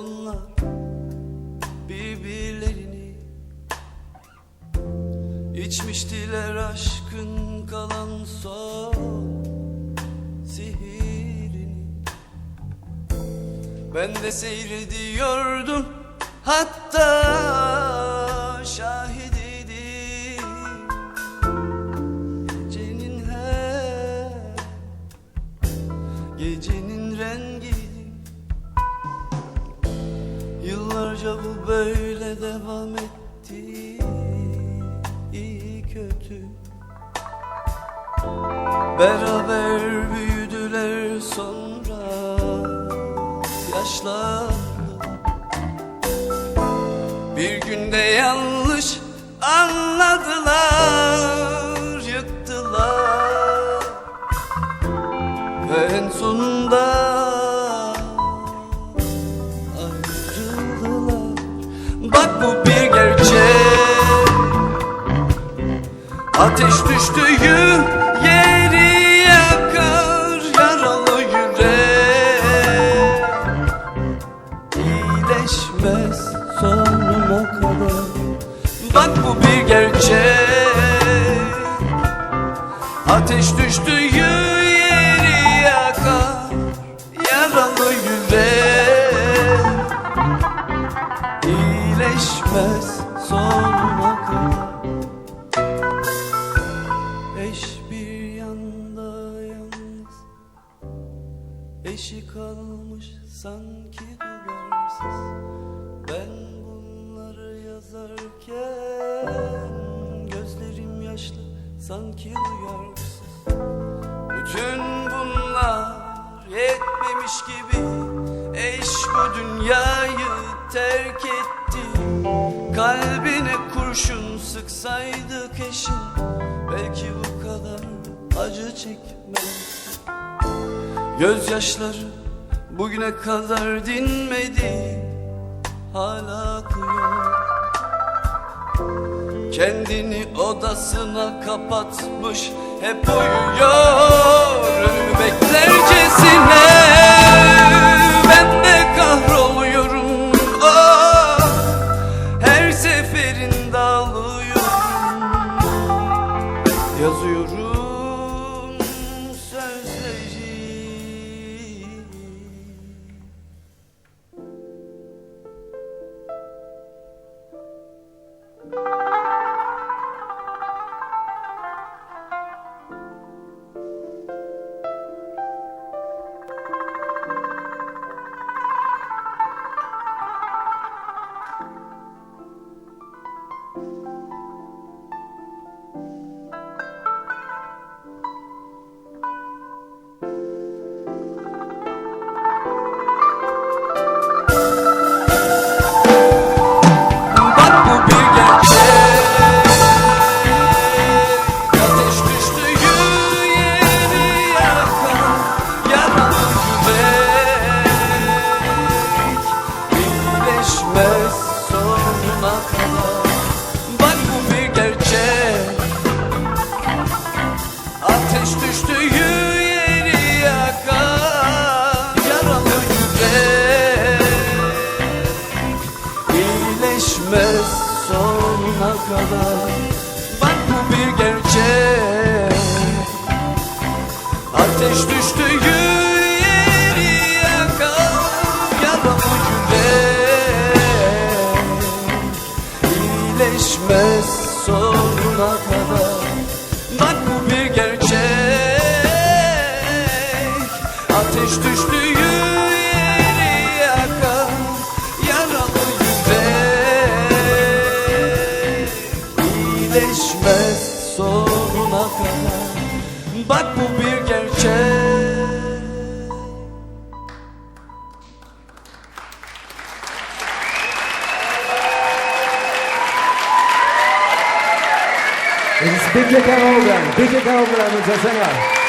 onlar birbirlerini. İçmiştiler aşkın kalan son sihirini. Ben de seyrediyordum hatta şahit Yıllarca bu böyle devam etti iyi kötü. Beraber büyüdüler sonra yaşlandı. Bir günde yanlış anladılar Ateş düştü yeri yakar yaralı yürek İyileşmez sonuna kadar. Bak bu bir gerçek. Ateş düştü yeri yakar yaralı yürek İyileşmez sonuna kadar kalmış sanki duyarsız Ben bunları yazarken Gözlerim yaşlı sanki duyarsız. Bütün bunlar yetmemiş gibi Eş bu dünyayı terk etti. Kalbine kurşun sıksaydık eşin Belki bu kadar acı çekmez Gözyaşları bugüne kadar dinmedi Hala akıyor Kendini odasına kapatmış Hep uyuyor. Beklercesine Ben de kahroluyorum. Oh, Her seferinde ağlıyorum. Yazıyorum sonuna kadar. Bak bu bir gerçek. Ateş düştü İyileşmez sonuna kadar. Bak bu bir gerçek. It's Big Carl Big Carl Big Carl